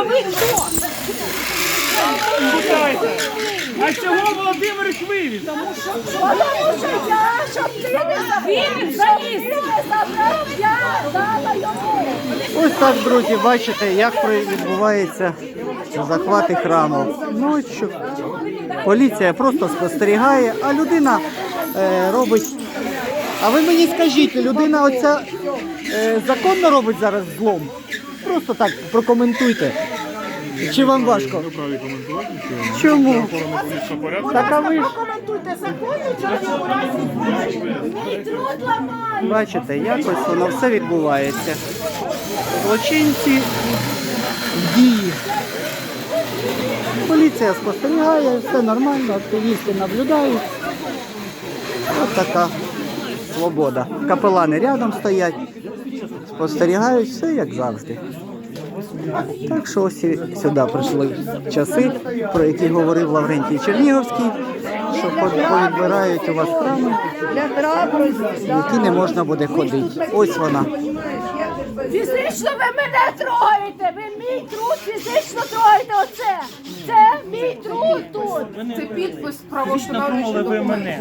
А ви хто? А чого Володимирич вивіз? Тому що я, щоб ти не забив, щоб ти не забрав, я дала йому. Ось так, друзі, бачите, як про- відбувається захвати храму. Ночі. Поліція просто спостерігає, а людина е, робить. А ви мені скажіть, людина оця е, законно робить зараз злом? Просто так прокоментуйте. Чи вам важко? праві коментувати. Чому? Так а ви ж Прокоментуйте Мій труд бачите, якось воно все відбувається. Злочинці в дії. Поліція спостерігає, все нормально, активісти наблюдають. Ось така свобода. Капелани рядом стоять, спостерігають все як завжди. Так що ось і сюди прийшли часи, про які говорив Лаврентій Черніговський, що по- повідбирають у вас храми, які не можна буде ходити. Ось вона. Фізично ви мене трогаєте, ви мій труд фізично трогаєте оце. Це мій труд тут. Це підпис правоустановлюючого ви мене.